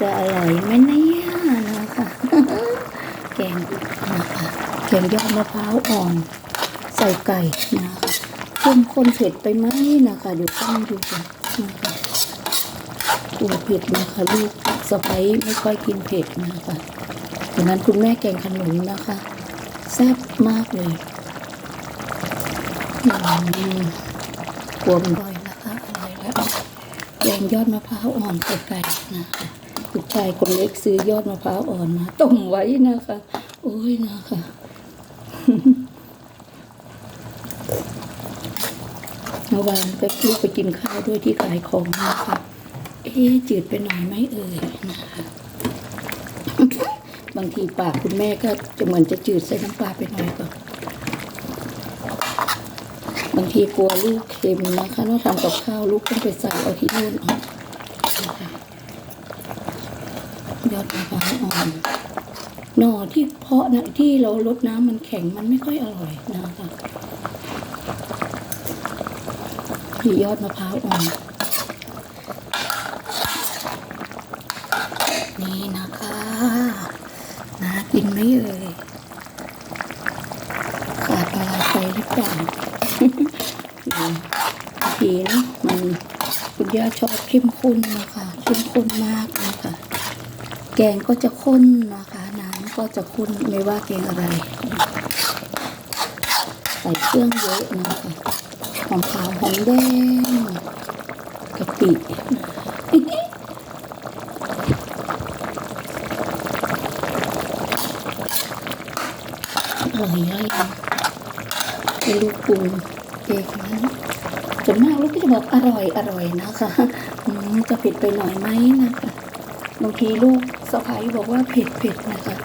จะอร่อยไหมเนี่ยนะคะแกงนะคะแกงยอดมะพร้าวอ่อนใส่ไก่นะคะเข้มข้นเผ็ดไปไหมนะคะเดี๋ยวต้องดูกันนะคะตัวเผ็ดนะคะลูกสะใภ้ไม่ค่อยกินเผ็ดนะคะดังนั้นคุณแม่แกงขนุนนะคะแซ่บมากเลยอืมกลัวมันบ่อยนะคะอร่อยแล้วแก งยอดมะพร้าวอ่อนใส่ไก่นะคะลูกชายคนเล็กซื้อยอดมะพร้าวอ่อนมาต้มไว้นะคะ โอ้ยนะคะเมื่อวานก็ลูกไปกินข้าวด้วยที่ขายของนะคะ เอ๊จืดไปหน่อยไหมเอ่ยนะคะ บางทีปากคุณแม่ก็จะเหมือนจะจืดใส่น้ำปลาไปหน่อยก่อน บางทีกลัวลูกเค็มนะคะต้องทำกับข้าวลูกต้องไปใส่เอาที่นู่นเอานะคะยอดมะพร้าวอ่อนหน่อที่เพาะนะที่เราลดน้ำมันแข็งมันไม่ค่อยอร่อยนะคะนี่ยอดมะพร้าวอ่อนนี่นะคะน่ากินไหมเอ่ยขาดอะไรไปหรือเปล่า ทีนะมันคุณย่าชอบเข้มข้นนะคะเข้มข้นมากนะคะ แกงก็จะข้นนะคะน้ำก็จะข้นไม่ว่าแกงอะไร ใส่เครื่องเยอะนะคะหอมขาวหอมแดงกะปิอร่อยเลยให้ลูกปรุง เองนะส่วนมากลูกก็จะบอกอร่อยอร่อยนะคะอืจะเผ็ดไปหน่อยไหมนะคะบางทีลูกสะพ้ายบอกว่าเผ็ดเผ็ดนะคะ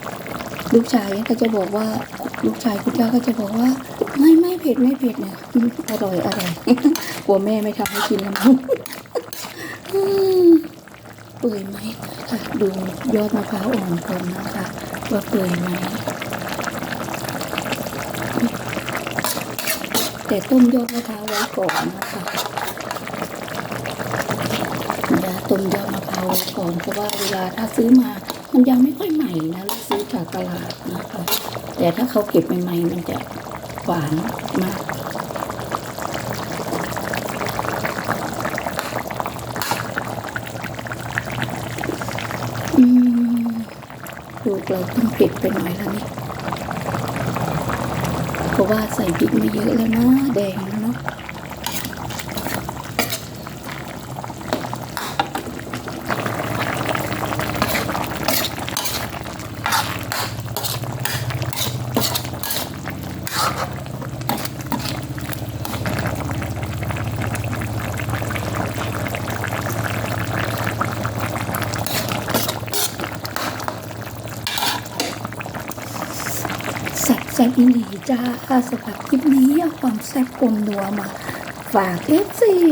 ลูกชายก็จะบอกว่าลูกชายคุณย่าก็จะบอกว่า ไม่ไม่เผ็ดไม่เผ็ดเนี่ยอืมอร่อยอร่อยกลัวแม่ไม่ทำให้กินแล้วมั้งเปื่อยไหมค่ะดูยอดมะพร้าวอ่อนก่อนนะคะ ว่าเปื่อยไหม แต่ต้มยอดมะพร้าวไว้ก่อนนะคะอย่าต้มยอดมะพร้าวไว้ก่อนเพราะว่าเวลาถ้าซื้อมา มันยังไม่ค่อยใหม่นะเราซื้อจากตลาดนะคะ แต่ถ้าเขาเก็บใหม่ๆมันจะหวานมากอืมลูกเราต้องเผ็ดไปหน่อยแล้วนี่ ราะว่าใส่พริกมาเยอะแล้วนะแดง แซ่บแซ่บอีหลีจ้าสำหรับคลิปนี้เอาความแซ่บกลมนัวมาฝากเอฟซี